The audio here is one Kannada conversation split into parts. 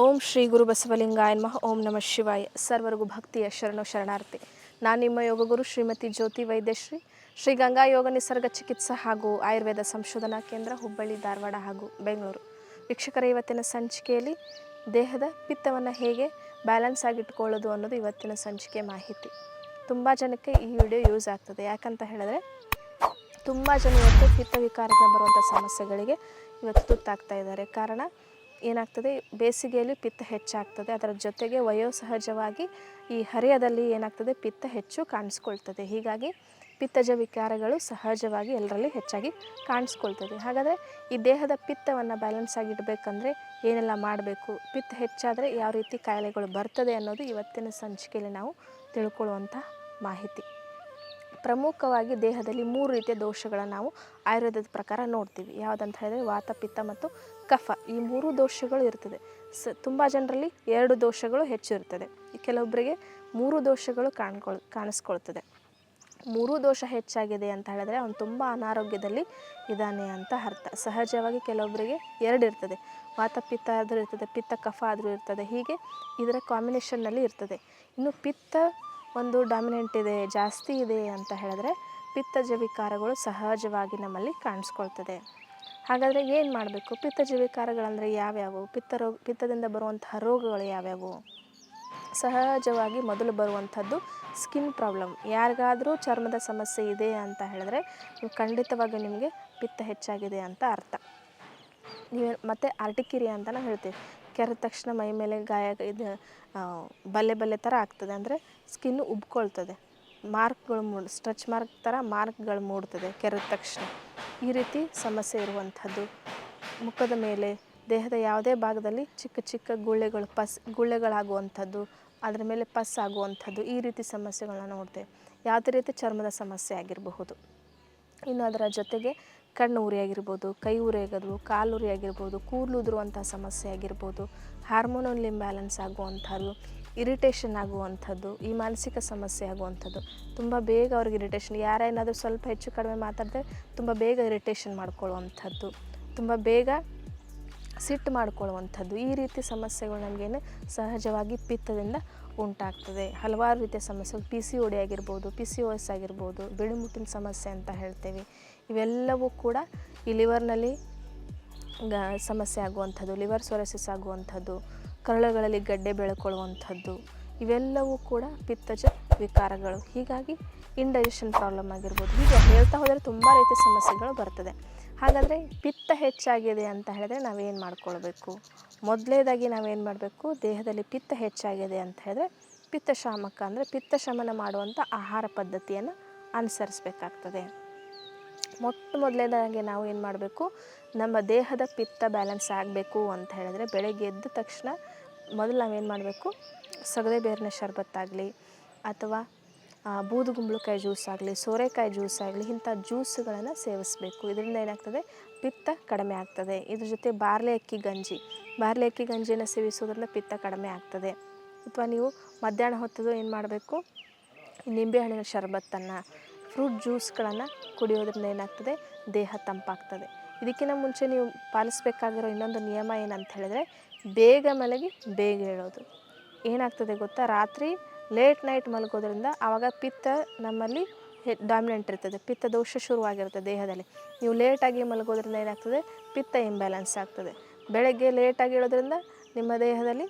ಓಂ ಶ್ರೀ ಗುರು ಬಸವಲಿಂಗಾಯ ನಮಃ. ಓಂ ನಮಃ ಶಿವಾಯ. ಸರ್ವರಿಗೂ ಭಕ್ತಿಯ ಶರಣು ಶರಣಾರ್ಥಿ. ನಾನು ನಿಮ್ಮ ಯೋಗ ಗುರು ಶ್ರೀಮತಿ ಜ್ಯೋತಿ ವೈದ್ಯಶ್ರೀ. ಶ್ರೀ ಗಂಗಾ ಯೋಗ ನಿಸರ್ಗ ಚಿಕಿತ್ಸಾ ಹಾಗೂ ಆಯುರ್ವೇದ ಸಂಶೋಧನಾ ಕೇಂದ್ರ ಹುಬ್ಬಳ್ಳಿ, ಧಾರವಾಡ ಹಾಗೂ ಬೆಂಗಳೂರು. ವೀಕ್ಷಕರ, ಇವತ್ತಿನ ಸಂಚಿಕೆಯಲ್ಲಿ ದೇಹದ ಪಿತ್ತವನ್ನು ಹೇಗೆ ಬ್ಯಾಲೆನ್ಸ್ ಆಗಿಟ್ಕೊಳ್ಳೋದು ಅನ್ನೋದು ಇವತ್ತಿನ ಸಂಚಿಕೆ ಮಾಹಿತಿ. ತುಂಬ ಜನಕ್ಕೆ ಈ ವಿಡಿಯೋ ಯೂಸ್ ಆಗ್ತದೆ. ಯಾಕಂತ ಹೇಳಿದ್ರೆ, ತುಂಬ ಜನ ಇವತ್ತು ಪಿತ್ತ ವಿಕಾರದಿಂದ ಬರುವಂಥ ಸಮಸ್ಯೆಗಳಿಗೆ ಇವತ್ತು ತುತ್ತಾಗ್ತಾ ಇದ್ದಾರೆ. ಕಾರಣ ಏನಾಗ್ತದೆ? ಬೇಸಿಗೆಯಲ್ಲಿ ಪಿತ್ತ ಹೆಚ್ಚಾಗ್ತದೆ. ಅದರ ಜೊತೆಗೆ ವಯೋಸಹಜವಾಗಿ ಈ ಹರೆಯದಲ್ಲಿ ಏನಾಗ್ತದೆ? ಪಿತ್ತ ಹೆಚ್ಚು ಕಾಣಿಸ್ಕೊಳ್ತದೆ. ಹೀಗಾಗಿ ಪಿತ್ತಜ ವಿಕಾರಗಳು ಸಹಜವಾಗಿ ಎಲ್ಲರಲ್ಲಿ ಹೆಚ್ಚಾಗಿ ಕಾಣಿಸ್ಕೊಳ್ತದೆ. ಹಾಗಾದರೆ ಈ ದೇಹದ ಪಿತ್ತವನ್ನು ಬ್ಯಾಲೆನ್ಸ್ ಆಗಿಡಬೇಕಂದ್ರೆ ಏನೆಲ್ಲ ಮಾಡಬೇಕು? ಪಿತ್ತ ಹೆಚ್ಚಾದರೆ ಯಾವ ರೀತಿ ಕಾಯಿಲೆಗಳು ಬರ್ತದೆ ಅನ್ನೋದು ಇವತ್ತಿನ ಸಂಚಿಕೆಯಲ್ಲಿ ನಾವು ತಿಳ್ಕೊಳ್ಳುವಂಥ ಮಾಹಿತಿ. ಪ್ರಮುಖವಾಗಿ ದೇಹದಲ್ಲಿ ಮೂರು ರೀತಿಯ ದೋಷಗಳನ್ನು ನಾವು ಆಯುರ್ವೇದದ ಪ್ರಕಾರ ನೋಡ್ತೀವಿ. ಯಾವುದಂತ ಹೇಳಿದ್ರೆ ವಾತ, ಪಿತ್ತ ಮತ್ತು ಕಫ. ಈ ಮೂರು ದೋಷಗಳು ಇರ್ತದೆ. ಸ, ತುಂಬ ಜನರಲ್ಲಿ ಎರಡು ದೋಷಗಳು ಹೆಚ್ಚು ಇರ್ತದೆ. ಕೆಲವೊಬ್ಬರಿಗೆ ಮೂರು ದೋಷಗಳು ಕಾಣ್ಕೊಳ್, ಕಾಣಿಸ್ಕೊಳ್ತದೆ. ಮೂರು ದೋಷ ಹೆಚ್ಚಾಗಿದೆ ಅಂತ ಹೇಳಿದ್ರೆ ಅವನು ತುಂಬ ಅನಾರೋಗ್ಯದಲ್ಲಿ ಇದ್ದಾನೆ ಅಂತ ಅರ್ಥ. ಸಹಜವಾಗಿ ಕೆಲವೊಬ್ಬರಿಗೆ ಎರಡು ಇರ್ತದೆ. ವಾತ, ಪಿತ್ತ ಆದರೂ ಇರ್ತದೆ, ಪಿತ್ತ, ಕಫ ಆದರೂ ಇರ್ತದೆ. ಹೀಗೆ ಇದರ ಕಾಂಬಿನೇಷನ್ನಲ್ಲಿ ಇರ್ತದೆ. ಇನ್ನು ಪಿತ್ತ ಒಂದು ಡಾಮಿನೆಂಟ್ ಇದೆ, ಜಾಸ್ತಿ ಇದೆ ಅಂತ ಹೇಳಿದ್ರೆ ಪಿತ್ತಜ ವಿಕಾರಗಳು ಸಹಜವಾಗಿ ನಮ್ಮಲ್ಲಿ ಕಾಣಿಸ್ಕೊಳ್ತದೆ. ಹಾಗಾದರೆ ಏನು ಮಾಡಬೇಕು? ಪಿತ್ತಜ ವಿಕಾರಗಳಂದರೆ ಯಾವ್ಯಾವು? ಪಿತ್ತ ರೋಗ, ಪಿತ್ತದಿಂದ ಬರುವಂತಹ ರೋಗಗಳು ಯಾವ್ಯಾವು? ಸಹಜವಾಗಿ ಮೊದಲು ಬರುವಂಥದ್ದು ಸ್ಕಿನ್ ಪ್ರಾಬ್ಲಮ್ ಯಾರಿಗಾದರೂ ಚರ್ಮದ ಸಮಸ್ಯೆ ಇದೆ ಅಂತ ಹೇಳಿದ್ರೆ ಖಂಡಿತವಾಗಿ ನಿಮಗೆ ಪಿತ್ತ ಹೆಚ್ಚಾಗಿದೆ ಅಂತ ಅರ್ಥ. ನೀವು ಮತ್ತು ಆರ್ಟಿಕಿರಿ ಅಂತಲೂ ಹೇಳ್ತೀವಿ. ಕೆರೆದ ತಕ್ಷಣ ಮೈ ಮೇಲೆ ಗಾಯ ಇದು ಬಲೆ ಬಲ್ಲೆ ಥರ ಆಗ್ತದೆ. ಅಂದರೆ ಸ್ಕಿನ್ನು ಉಬ್ಕೊಳ್ತದೆ. ಮಾರ್ಕ್ಗಳು ಮೂಡ್ ಸ್ಟ್ರೆಚ್ ಮಾರ್ಕ್ ಥರ ಮಾರ್ಕ್ಗಳು ಮೂಡ್ತದೆ ಕೆರೆದ ತಕ್ಷಣ. ಈ ರೀತಿ ಸಮಸ್ಯೆ ಇರುವಂಥದ್ದು. ಮುಖದ ಮೇಲೆ, ದೇಹದ ಯಾವುದೇ ಭಾಗದಲ್ಲಿ ಚಿಕ್ಕ ಚಿಕ್ಕ ಗುಳ್ಳೆಗಳು, ಪಸ್, ಗುಳ್ಳೆಗಳಾಗುವಂಥದ್ದು, ಅದರ ಮೇಲೆ ಪಸ್ ಆಗುವಂಥದ್ದು, ಈ ರೀತಿ ಸಮಸ್ಯೆಗಳನ್ನ ನೋಡ್ತೇವೆ. ಯಾವುದೇ ರೀತಿ ಚರ್ಮದ ಸಮಸ್ಯೆ ಆಗಿರಬಹುದು. ಇನ್ನು ಅದರ ಜೊತೆಗೆ ಕಣ್ಣು ಉರಿ ಆಗಿರ್ಬೋದು ಕೈ ಉರಿ ಕಾಲು ಉರಿ ಆಗಿರ್ಬೋದು ಕೂದಲು ಉದುರುವಂಥ ಸಮಸ್ಯೆ ಆಗಿರ್ಬೋದು, ಹಾರ್ಮೋನಲ್ ಇಂಬ್ಯಾಲೆನ್ಸ್ ಆಗುವಂಥದ್ದು ಇರಿಟೇಷನ್ ಆಗುವಂಥದ್ದು, ಈ ಮಾನಸಿಕ ಸಮಸ್ಯೆ ಆಗುವಂಥದ್ದು. ತುಂಬ ಬೇಗ ಅವ್ರಿಗೆ ಇರಿಟೇಷನ್ ಯಾರೇನಾದರೂ ಸ್ವಲ್ಪ ಹೆಚ್ಚು ಕಡಿಮೆ ಮಾತಾಡಿದ್ರೆ ತುಂಬ ಬೇಗ ಇರಿಟೇಷನ್ ಮಾಡ್ಕೊಳ್ಳುವಂಥದ್ದು. ತುಂಬ ಬೇಗ ಸಿಟ್ಟು ಮಾಡ್ಕೊಳ್ಳುವಂಥದ್ದು. ಈ ರೀತಿ ಸಮಸ್ಯೆಗಳು ನಮಗೇನು ಸಹಜವಾಗಿ ಪಿತ್ತದಿಂದ ಉಂಟಾಗ್ತದೆ. ಹಲವಾರು ರೀತಿಯ ಸಮಸ್ಯೆಗಳು ಪಿ ಸಿ ಒಡಿ ಆಗಿರ್ಬೋದು ಪಿ ಸಿ ಓ ಎಸ್ ಆಗಿರ್ಬೋದು ಬಿಳಿಮುಟ್ಟಿನ ಸಮಸ್ಯೆ ಅಂತ ಹೇಳ್ತೇವೆ. ಇವೆಲ್ಲವೂ ಕೂಡ ಈ ಲಿವರ್ನಲ್ಲಿ ಗ, ಸಮಸ್ಯೆ ಆಗುವಂಥದ್ದು ಲಿವರ್ ಸೊರಸಿಸ್ ಆಗುವಂಥದ್ದು, ಕರಳುಗಳಲ್ಲಿ ಗಡ್ಡೆ ಬೆಳ್ಕೊಳ್ಳುವಂಥದ್ದು, ಇವೆಲ್ಲವೂ ಕೂಡ ಪಿತ್ತಜ ವಿಕಾರಗಳು. ಹೀಗಾಗಿ ಇಂಡೈಜೆಷನ್ ಪ್ರಾಬ್ಲಮ್ ಆಗಿರ್ಬೋದು. ಹೀಗೆ ಹೇಳ್ತಾ ಹೋದರೆ ತುಂಬ ರೀತಿಯ ಸಮಸ್ಯೆಗಳು ಬರ್ತದೆ. ಹಾಗಾದರೆ ಪಿತ್ತ ಹೆಚ್ಚಾಗಿದೆ ಅಂತ ಹೇಳಿದ್ರೆ ನಾವೇನು ಮಾಡ್ಕೊಳ್ಬೇಕು? ಮೊದಲೇದಾಗಿ ನಾವೇನು ಮಾಡಬೇಕು? ದೇಹದಲ್ಲಿ ಪಿತ್ತ ಹೆಚ್ಚಾಗಿದೆ ಅಂತ ಹೇಳಿದ್ರೆ ಪಿತ್ತ ಶಾಮಕ ಅಂದರೆ ಪಿತ್ತ ಶಮನ ಮಾಡುವಂಥ ಆಹಾರ ಪದ್ಧತಿಯನ್ನು ಅನುಸರಿಸಬೇಕಾಗ್ತದೆ. ಮೊಟ್ಟ ಮೊದಲನೇದಾಗಿ ನಾವು ಏನು ಮಾಡಬೇಕು? ನಮ್ಮ ದೇಹದ ಪಿತ್ತ ಬ್ಯಾಲೆನ್ಸ್ ಆಗಬೇಕು ಅಂತ ಹೇಳಿದ್ರೆ ಬೆಳಗ್ಗೆ ಎದ್ದ ತಕ್ಷಣ ಮೊದಲು ನಾವೇನು ಮಾಡಬೇಕು? ಸಗದೆ ಬೇರಿನ ಶರ್ಬತ್ತಾಗಲಿ ಅಥವಾ ಬೂದುಗುಂಬಳಕಾಯಿ ಜ್ಯೂಸ್ ಆಗಲಿ, ಸೋರೆಕಾಯಿ ಜ್ಯೂಸ್ ಆಗಲಿ, ಇಂಥ ಜ್ಯೂಸ್ಗಳನ್ನು ಸೇವಿಸಬೇಕು. ಇದರಿಂದ ಏನಾಗ್ತದೆ? ಪಿತ್ತ ಕಡಿಮೆ ಆಗ್ತದೆ. ಇದ್ರ ಜೊತೆ ಬಾರ್ಲೆ ಅಕ್ಕಿ ಗಂಜಿ. ಬಾರ್ಲೆ ಅಕ್ಕಿ ಗಂಜಿಯನ್ನು ಸೇವಿಸೋದ್ರಿಂದ ಪಿತ್ತ ಕಡಿಮೆ ಆಗ್ತದೆ. ಅಥವಾ ನೀವು ಮಧ್ಯಾಹ್ನ ಹೊತ್ತದು ಏನು ಮಾಡಬೇಕು? ನಿಂಬೆಹಣ್ಣಿನ ಶರಬತ್ತನ್ನು, ಫ್ರೂಟ್ ಜ್ಯೂಸ್ಗಳನ್ನು ಕುಡಿಯೋದ್ರಿಂದ ಏನಾಗ್ತದೆ? ದೇಹ ತಂಪಾಗ್ತದೆ. ಇದಕ್ಕಿಂತ ಮುಂಚೆ ನೀವು ಪಾಲಿಸಬೇಕಾಗಿರೋ ಇನ್ನೊಂದು ನಿಯಮ ಏನಂತ ಹೇಳಿದ್ರೆ, ಬೇಗ ಮಲಗಿ ಬೇಗ ಹೇಳೋದು ಏನಾಗ್ತದೆ ಗೊತ್ತಾ? ರಾತ್ರಿ ಲೇಟ್ ನೈಟ್ ಮಲಗೋದ್ರಿಂದ ಆವಾಗ ಪಿತ್ತ ನಮ್ಮಲ್ಲಿ ಡಾಮಿನೆಂಟ್ ಇರ್ತದೆ. ಪಿತ್ತ ದೋಷ ಶುರುವಾಗಿರುತ್ತೆ ದೇಹದಲ್ಲಿ. ನೀವು ಲೇಟಾಗಿ ಮಲಗೋದ್ರಿಂದ ಏನಾಗ್ತದೆ? ಪಿತ್ತ ಇಂಬ್ಯಾಲೆನ್ಸ್ ಆಗ್ತದೆ. ಬೆಳಗ್ಗೆ ಲೇಟಾಗಿ ಇಳೋದ್ರಿಂದ ನಿಮ್ಮ ದೇಹದಲ್ಲಿ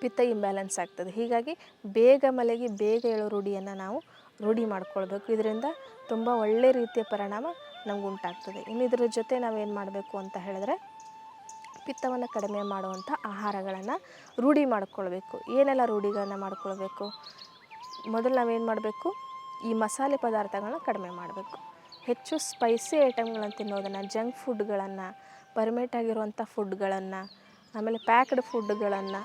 ಪಿತ್ತ ಇಂಬ್ಯಾಲೆನ್ಸ್ ಆಗ್ತದೆ. ಹೀಗಾಗಿ ಬೇಗ ಮಲಗಿ ಬೇಗ ಏಳೋ ರೂಢಿಯನ್ನು ನಾವು ರೂಢಿ ಮಾಡ್ಕೊಳ್ಬೇಕು. ಇದರಿಂದ ತುಂಬ ಒಳ್ಳೆ ರೀತಿಯ ಪರಿಣಾಮ ನಮ್ಗೆ ಉಂಟಾಗ್ತದೆ. ಇನ್ನು ಇದರ ಜೊತೆ ನಾವೇನು ಮಾಡಬೇಕು ಅಂತ ಹೇಳಿದ್ರೆ ಪಿತ್ತವನ್ನು ಕಡಿಮೆ ಮಾಡುವಂಥ ಆಹಾರಗಳನ್ನು ರೂಢಿ ಮಾಡ್ಕೊಳ್ಬೇಕು. ಏನೆಲ್ಲ ರೂಢಿಗಳನ್ನು ಮಾಡಿಕೊಳ್ಬೇಕು? ಮೊದಲು ನಾವೇನು ಮಾಡಬೇಕು? ಈ ಮಸಾಲೆ ಪದಾರ್ಥಗಳನ್ನ ಕಡಿಮೆ ಮಾಡಬೇಕು. ಹೆಚ್ಚು ಸ್ಪೈಸಿ ಐಟಮ್ಗಳನ್ನು ತಿನ್ನೋದನ್ನು ಜಂಕ್ ಫುಡ್ಗಳನ್ನು ಪರ್ಮೇಟ್ ಆಗಿರುವಂಥ ಫುಡ್ಗಳನ್ನು ಆಮೇಲೆ ಪ್ಯಾಕ್ಡ್ ಫುಡ್ಗಳನ್ನು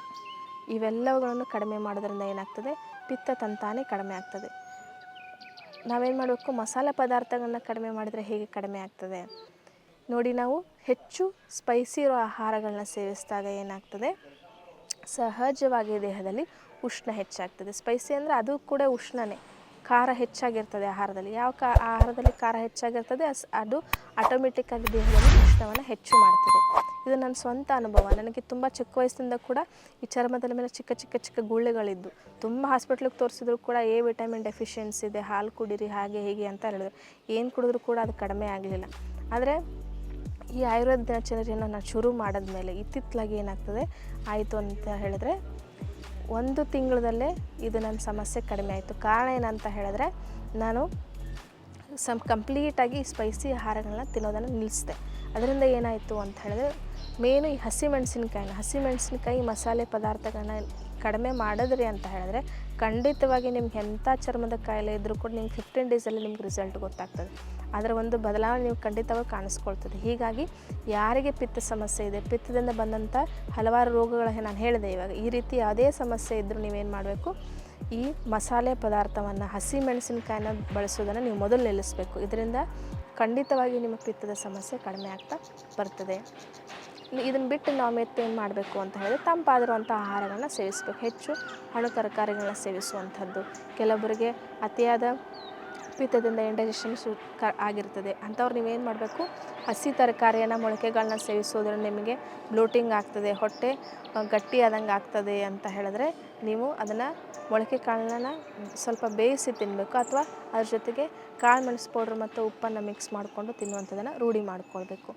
ಇವೆಲ್ಲವುಗಳನ್ನು ಕಡಿಮೆ ಮಾಡೋದ್ರಿಂದ ಏನಾಗ್ತದೆ? ಪಿತ್ತ ತಂತಾನೇ ಕಡಿಮೆ ಆಗ್ತದೆ. ನಾವೇನು ಮಾಡಬೇಕು? ಮಸಾಲೆ ಪದಾರ್ಥಗಳನ್ನ ಕಡಿಮೆ ಮಾಡಿದರೆ ಹೇಗೆ ಕಡಿಮೆ ಆಗ್ತದೆ? ನೋಡಿ ನಾವು ಹೆಚ್ಚು ಸ್ಪೈಸಿ ಇರೋ ಆಹಾರಗಳನ್ನ ಸೇವಿಸಿದಾಗ ಏನಾಗ್ತದೆ? ಸಹಜವಾಗಿ ದೇಹದಲ್ಲಿ ಉಷ್ಣ ಹೆಚ್ಚಾಗ್ತದೆ. ಸ್ಪೈಸಿ ಅಂದರೆ ಅದು ಕೂಡ ಉಷ್ಣನೇ. ಖಾರ ಹೆಚ್ಚಾಗಿರ್ತದೆ ಆಹಾರದಲ್ಲಿ. ಯಾವ ಕಾ, ಆಹಾರದಲ್ಲಿ ಖಾರ ಹೆಚ್ಚಾಗಿರ್ತದೆ? ಅಸ್, ಅದು ಆಟೋಮೆಟಿಕ್ಕಾಗಿ ದೇಹದಲ್ಲಿ ಉಷ್ಣವನ್ನು ಹೆಚ್ಚು ಮಾಡ್ತದೆ. ಇದು ನನ್ನ ಸ್ವಂತ ಅನುಭವ. ನನಗೆ ತುಂಬ ಚಿಕ್ಕ ವಯಸ್ಸಿನಿಂದ ಕೂಡ ಈ ಚರ್ಮದಲ್ಲಿ ಮೇಲೆ ಚಿಕ್ಕ ಚಿಕ್ಕ ಚಿಕ್ಕ ಗುಳ್ಳೆಗಳಿದ್ದು ತುಂಬ ಹಾಸ್ಪಿಟ್ಲಿಗೆ ತೋರಿಸಿದ್ರು ಕೂಡ ಎ ವಿಟಮಿನ್ ಡೆಫಿಷಿಯನ್ಸಿ ಇದೆ, ಹಾಲು ಕುಡೀರಿ, ಹಾಗೆ, ಹೀಗೆ ಅಂತ ಹೇಳಿದ್ರು. ಏನು ಕುಡಿದ್ರೂ ಕೂಡ ಅದು ಕಡಿಮೆ ಆಗಲಿಲ್ಲ. ಆದರೆ ಈ ಆಯುರ್ವೇದ ದಿನಾಚರಣೆಯನ್ನು ನಾನು ಶುರು ಮಾಡಿದ್ಮೇಲೆ ಇತ್ತಿತ್ತಲಾಗಿ ಏನಾಗ್ತದೆ? ಆಯಿತು ಅಂತ ಹೇಳಿದ್ರೆ, ಒಂದು ತಿಂಗಳದಲ್ಲೇ ಇದು ನನ್ನ ಸಮಸ್ಯೆ ಕಡಿಮೆ ಆಯಿತು. ಕಾರಣ ಏನಂತ ಹೇಳಿದ್ರೆ, ನಾನು ಸಮ್ ಕಂಪ್ಲೀಟಾಗಿ ಸ್ಪೈಸಿ ಆಹಾರಗಳನ್ನ ತಿನ್ನೋದನ್ನು ನಿಲ್ಲಿಸಿದೆ ಅದರಿಂದ ಏನಾಯಿತು ಅಂತ ಹೇಳಿದ್ರೆ, ಮೇನು ಈ ಹಸಿಮೆಣಸಿನ್ಕಾಯಿನ, ಹಸಿಮೆಣಸಿನ್ಕಾಯಿ ಮಸಾಲೆ ಪದಾರ್ಥಗಳನ್ನ ಕಡಿಮೆ ಮಾಡಿದ್ರಿ ಅಂತ ಹೇಳಿದ್ರೆ, ಖಂಡಿತವಾಗಿ ನಿಮ್ಗೆ ಎಂಥ ಚರ್ಮದ ಕಾಯಿಲೆ ಇದ್ದರೂ ಕೂಡ ನಿಮ್ಗೆ ಫಿಫ್ಟೀನ್ ಡೇಸಲ್ಲಿ ನಿಮ್ಗೆ ರಿಸಲ್ಟ್ ಗೊತ್ತಾಗ್ತದೆ. ಅದರ ಒಂದು ಬದಲಾವಣೆ ನೀವು ಖಂಡಿತವಾಗಿ ಕಾಣಿಸ್ಕೊಳ್ತದೆ. ಹೀಗಾಗಿ ಯಾರಿಗೆ ಪಿತ್ತ ಸಮಸ್ಯೆ ಇದೆ, ಪಿತ್ತದಿಂದ ಬಂದಂಥ ಹಲವಾರು ರೋಗಗಳ ನಾನು ಹೇಳಿದೆ ಇವಾಗ. ಈ ರೀತಿ ಯಾವುದೇ ಸಮಸ್ಯೆ ಇದ್ದರೂ ನೀವೇನು ಮಾಡಬೇಕು? ಈ ಮಸಾಲೆ ಪದಾರ್ಥವನ್ನು, ಹಸಿ ಮೆಣಸಿನಕಾಯಿನ ಬಳಸೋದನ್ನು ನೀವು ಮೊದಲು ನಿಲ್ಲಿಸಬೇಕು. ಇದರಿಂದ ಖಂಡಿತವಾಗಿ ನಿಮ್ಮ ಪಿತ್ತದ ಸಮಸ್ಯೆ ಕಡಿಮೆ ಆಗ್ತಾ ಬರ್ತದೆ. ಇದನ್ನು ಬಿಟ್ಟು ನಾವು ಮತ್ತೆ ಏನು ಮಾಡಬೇಕು ಅಂತ ಹೇಳಿದ್ರೆ ತಂಪಾದಿರುವಂಥ ಆಹಾರಗಳನ್ನ ಸೇವಿಸಬೇಕು. ಹೆಚ್ಚು ಹಣ್ಣು ತರಕಾರಿಗಳನ್ನ ಸೇವಿಸುವಂಥದ್ದು ಕೆಲವೊಬ್ಬರಿಗೆ ಅತಿಯಾದ ಪಿತ್ತದಿಂದ ಇಂಡೈಜೆಷನ್ ಸು ಕ ಆಗಿರ್ತದೆ. ಅಂಥವ್ರು ನೀವೇನು ಮಾಡಬೇಕು? ಹಸಿ ತರಕಾರಿಯನ್ನು ಮೊಳಕೆಗಳನ್ನ ಸೇವಿಸೋದ್ರಿಂದ ನಿಮಗೆ ಬ್ಲೋಟಿಂಗ್ ಆಗ್ತದೆ, ಹೊಟ್ಟೆ ಗಟ್ಟಿ ಗಟ್ಟಿಯಾದಂಗೆ ಆಗ್ತದೆ ಅಂತ ಹೇಳಿದ್ರೆ ನೀವು ಅದನ್ನು ಮೊಳಕೆ ಕಾಳನ್ನ ಸ್ವಲ್ಪ ಬೇಯಿಸಿ ತಿನ್ನಬೇಕು ಅಥವಾ ಅದ್ರ ಜೊತೆಗೆ ಕಾಳು ಮೆಣಸು ಪೌಡ್ರ್ ಮತ್ತು ಉಪ್ಪನ್ನು ಮಿಕ್ಸ್ ಮಾಡಿಕೊಂಡು ತಿನ್ನುವಂಥದ್ದನ್ನು ರೂಢಿ ಮಾಡಿಕೊಳ್ಬೇಕು.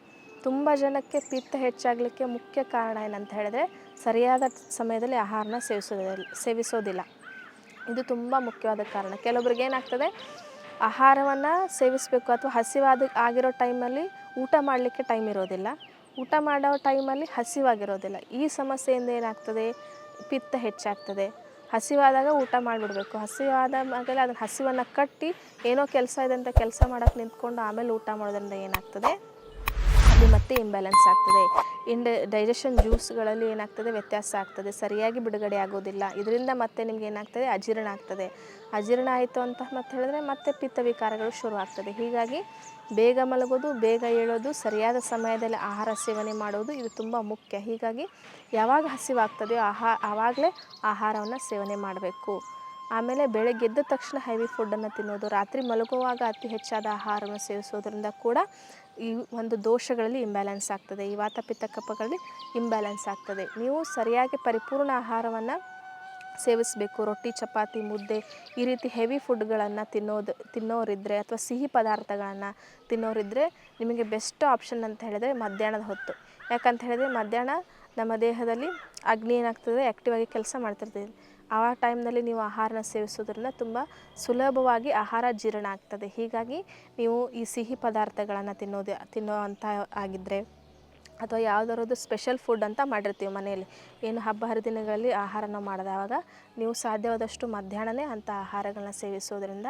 ತುಂಬ ಜನಕ್ಕೆ ಪಿತ್ತ ಹೆಚ್ಚಾಗಲಿಕ್ಕೆ ಮುಖ್ಯ ಕಾರಣ ಏನಂತ ಹೇಳಿದ್ರೆ ಸರಿಯಾದ ಸಮಯದಲ್ಲಿ ಆಹಾರನ ಸೇವಿಸೋದಿಲ್ಲ ಸೇವಿಸೋದಿಲ್ಲ. ಇದು ತುಂಬ ಮುಖ್ಯವಾದ ಕಾರಣ. ಕೆಲವೊಬ್ರಿಗೆ ಏನಾಗ್ತದೆ? ಆಹಾರವನ್ನು ಸೇವಿಸಬೇಕು ಅಥವಾ ಹಸಿವಾದ ಆಗಿರೋ ಟೈಮಲ್ಲಿ ಊಟ ಮಾಡಲಿಕ್ಕೆ ಟೈಮ್ ಇರೋದಿಲ್ಲ. ಊಟ ಮಾಡೋ ಟೈಮಲ್ಲಿ ಹಸಿವಾಗಿರೋದಿಲ್ಲ. ಈ ಸಮಸ್ಯೆಯಿಂದ ಏನಾಗ್ತದೆ? ಪಿತ್ತ ಹೆಚ್ಚಾಗ್ತದೆ. ಹಸಿವಾದಾಗ ಊಟ ಮಾಡಿಬಿಡ್ಬೇಕು. ಹಸಿವಾದ ಮೇಲೆ ಅದನ್ನು ಹಸಿವನ್ನು ಕಟ್ಟಿ ಏನೋ ಕೆಲಸ ಇದೆ ಅಂತ ಕೆಲಸ ಮಾಡೋಕ್ಕೆ ನಿಂತ್ಕೊಂಡು ಆಮೇಲೆ ಊಟ ಮಾಡೋದ್ರಿಂದ ಏನಾಗ್ತದೆ? ಅಲ್ಲಿ ಮತ್ತೆ ಇಂಬ್ಯಾಲೆನ್ಸ್ ಆಗ್ತದೆ. ಇಂಡ ಡೈಜೆಷನ್ ಜ್ಯೂಸ್ಗಳಲ್ಲಿ ಏನಾಗ್ತದೆ ವ್ಯತ್ಯಾಸ ಆಗ್ತದೆ. ಸರಿಯಾಗಿ ಬಿಡುಗಡೆ ಆಗೋದಿಲ್ಲ. ಇದರಿಂದ ಮತ್ತೆ ನಿಮ್ಗೆ ಏನಾಗ್ತದೆ? ಅಜೀರ್ಣ ಆಗ್ತದೆ. ಅಜೀರ್ಣ ಆಯಿತು ಅಂತ ಮತ್ತೆ ಹೇಳಿದ್ರೆ ಮತ್ತೆ ಪಿತ್ತ ವಿಕಾರಗಳು ಶುರು ಆಗ್ತದೆ. ಹೀಗಾಗಿ ಬೇಗ ಮಲಗೋದು, ಬೇಗ ಏಳೋದು, ಸರಿಯಾದ ಸಮಯದಲ್ಲಿ ಆಹಾರ ಸೇವನೆ ಮಾಡೋದು ಇದು ತುಂಬ ಮುಖ್ಯ. ಹೀಗಾಗಿ ಯಾವಾಗ ಹಸಿವಾಗ್ತದೆಯೋ ಆಹಾ, ಆವಾಗಲೇ ಆಹಾರವನ್ನು ಸೇವನೆ ಮಾಡಬೇಕು. ಆಮೇಲೆ ಬೆಳಗ್ಗೆ ಎದ್ದ ತಕ್ಷಣ ಹೆವಿ ಫುಡ್ಡನ್ನು ತಿನ್ನೋದು, ರಾತ್ರಿ ಮಲಗುವಾಗ ಅತಿ ಹೆಚ್ಚಾದ ಆಹಾರವನ್ನು ಸೇವಿಸೋದ್ರಿಂದ ಕೂಡ ಈ ಒಂದು ದೋಷಗಳಲ್ಲಿ ಇಂಬ್ಯಾಲೆನ್ಸ್ ಆಗ್ತದೆ. ಈ ವಾತಪಿತ್ತ ಕಫಗಳಲ್ಲಿ ಇಂಬ್ಯಾಲೆನ್ಸ್ ಆಗ್ತದೆ. ನೀವು ಸರಿಯಾಗಿ ಪರಿಪೂರ್ಣ ಆಹಾರವನ್ನು ಸೇವಿಸಬೇಕು. ರೊಟ್ಟಿ, ಚಪಾತಿ, ಮುದ್ದೆ ಈ ರೀತಿ ಹೆವಿ ಫುಡ್ಗಳನ್ನು ತಿನ್ನೋದು ತಿನ್ನೋರಿದ್ದರೆ ಅಥವಾ ಸಿಹಿ ಪದಾರ್ಥಗಳನ್ನು ತಿನ್ನೋರಿದ್ದರೆ ನಿಮಗೆ ಬೆಸ್ಟ್ ಆಪ್ಷನ್ ಅಂತ ಹೇಳಿದರೆ ಮಧ್ಯಾಹ್ನದ ಹೊತ್ತು. ಯಾಕಂತ ಹೇಳಿದರೆ ಮಧ್ಯಾಹ್ನ ನಮ್ಮ ದೇಹದಲ್ಲಿ ಅಗ್ನಿ ಏನಾಗ್ತದೆ? ಆ್ಯಕ್ಟಿವ್ ಆಗಿ ಕೆಲಸ ಮಾಡ್ತಿರ್ತದೆ. ಆ ಟೈಮ್ನಲ್ಲಿ ನೀವು ಆಹಾರನ ಸೇವಿಸೋದ್ರಿಂದ ತುಂಬ ಸುಲಭವಾಗಿ ಆಹಾರ ಜೀರ್ಣ ಆಗ್ತದೆ. ಹೀಗಾಗಿ ನೀವು ಈ ಸಿಹಿ ಪದಾರ್ಥಗಳನ್ನು ತಿನ್ನೋದು, ತಿನ್ನೋ ಅಂತ ಆಗಿದ್ದರೆ ಅಥವಾ ಯಾವುದಾರದ್ದು ಸ್ಪೆಷಲ್ ಫುಡ್ ಅಂತ ಮಾಡಿರ್ತೀವಿ ಮನೆಯಲ್ಲಿ, ಏನು ಹಬ್ಬ ಹರಿದಿನಗಳಲ್ಲಿ ಆಹಾರನ ಮಾಡಿದಾಗ ನೀವು ಸಾಧ್ಯವಾದಷ್ಟು ಮಧ್ಯಾಹ್ನನೇ ಅಂಥ ಆಹಾರಗಳನ್ನ ಸೇವಿಸೋದ್ರಿಂದ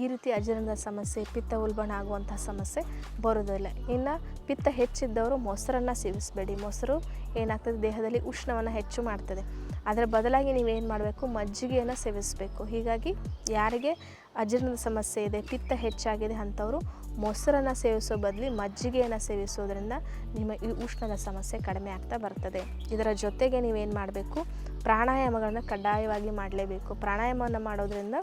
ಈ ರೀತಿ ಅಜೀರ್ಣದ ಸಮಸ್ಯೆ, ಪಿತ್ತ ಉಲ್ಬಣ ಆಗುವಂಥ ಸಮಸ್ಯೆ ಬರೋದಿಲ್ಲ ಇನ್ನು ಪಿತ್ತ ಹೆಚ್ಚಿದ್ದವರು ಮೊಸರನ್ನು ಸೇವಿಸಬೇಡಿ. ಮೊಸರು ಏನಾಗ್ತದೆ, ದೇಹದಲ್ಲಿ ಉಷ್ಣವನ್ನು ಹೆಚ್ಚು ಮಾಡ್ತದೆ. ಅದರ ಬದಲಾಗಿ ನೀವೇನು ಮಾಡಬೇಕು? ಮಜ್ಜಿಗೆಯನ್ನು ಸೇವಿಸಬೇಕು. ಹೀಗಾಗಿ ಯಾರಿಗೆ ಅಜೀರ್ಣದ ಸಮಸ್ಯೆ ಇದೆ, ಪಿತ್ತ ಹೆಚ್ಚಾಗಿದೆ ಅಂಥವರು ಮೊಸರನ್ನು ಸೇವಿಸೋ ಬದಲಿ ಮಜ್ಜಿಗೆಯನ್ನು ಸೇವಿಸೋದ್ರಿಂದ ನಿಮ್ಮ ಈ ಉಷ್ಣದ ಸಮಸ್ಯೆ ಕಡಿಮೆ ಆಗ್ತಾ ಬರ್ತದೆ. ಇದರ ಜೊತೆಗೆ ನೀವೇನು ಮಾಡಬೇಕು? ಪ್ರಾಣಾಯಾಮಗಳನ್ನು ಕಡ್ಡಾಯವಾಗಿ ಮಾಡಲೇಬೇಕು. ಪ್ರಾಣಾಯಾಮವನ್ನು ಮಾಡೋದ್ರಿಂದ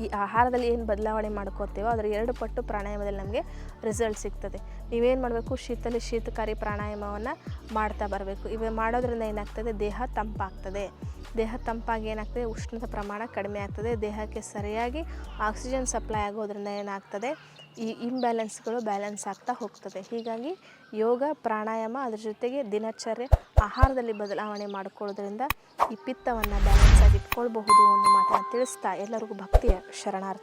ಈ ಆಹಾರದಲ್ಲಿ ಏನು ಬದಲಾವಣೆ ಮಾಡ್ಕೋತೀವೋ ಅದರ ಎರಡು ಪಟ್ಟು ಪ್ರಾಣಾಯಾಮದಲ್ಲಿ ನಮಗೆ ರಿಸಲ್ಟ್ ಸಿಗ್ತದೆ. ನೀವೇನು ಮಾಡಬೇಕು? ಶೀತಲಿ ಶೀತಕಾರಿ ಪ್ರಾಣಾಯಾಮವನ್ನು ಮಾಡ್ತಾ ಬರಬೇಕು. ಇವೆ ಮಾಡೋದ್ರಿಂದ ಏನಾಗ್ತದೆ? ದೇಹ ತಂಪಾಗ್ತದೆ. ದೇಹ ತಂಪಾಗಿ ಏನಾಗ್ತದೆ? ಉಷ್ಣದ ಪ್ರಮಾಣ ಕಡಿಮೆ ಆಗ್ತದೆ. ದೇಹಕ್ಕೆ ಸರಿಯಾಗಿ ಆಕ್ಸಿಜನ್ ಸಪ್ಲೈ ಆಗೋದ್ರಿಂದ ಏನಾಗ್ತದೆ? ಈ ಇಂಬ್ಯಾಲೆನ್ಸ್ಗಳು ಬ್ಯಾಲೆನ್ಸ್ ಆಗ್ತಾ ಹೋಗ್ತದೆ. ಹೀಗಾಗಿ ಯೋಗ, ಪ್ರಾಣಾಯಾಮ ಅದ್ರ ಜೊತೆಗೆ ದಿನಚರ್ಯ, ಆಹಾರದಲ್ಲಿ ಬದಲಾವಣೆ ಮಾಡಿಕೊಳ್ಳೋದ್ರಿಂದ ಈ ಪಿತ್ತವನ್ನು ಬ್ಯಾಲೆನ್ಸ್ ಆಗಿ ಇಟ್ಕೊಳ್ಬಹುದು ಅನ್ನೋ ಮಾತನ್ನು ತಿಳಿಸ್ತಾ ಎಲ್ಲರಿಗೂ ಭಕ್ತಿಯ ಶರಣಾರ್ಥಿ.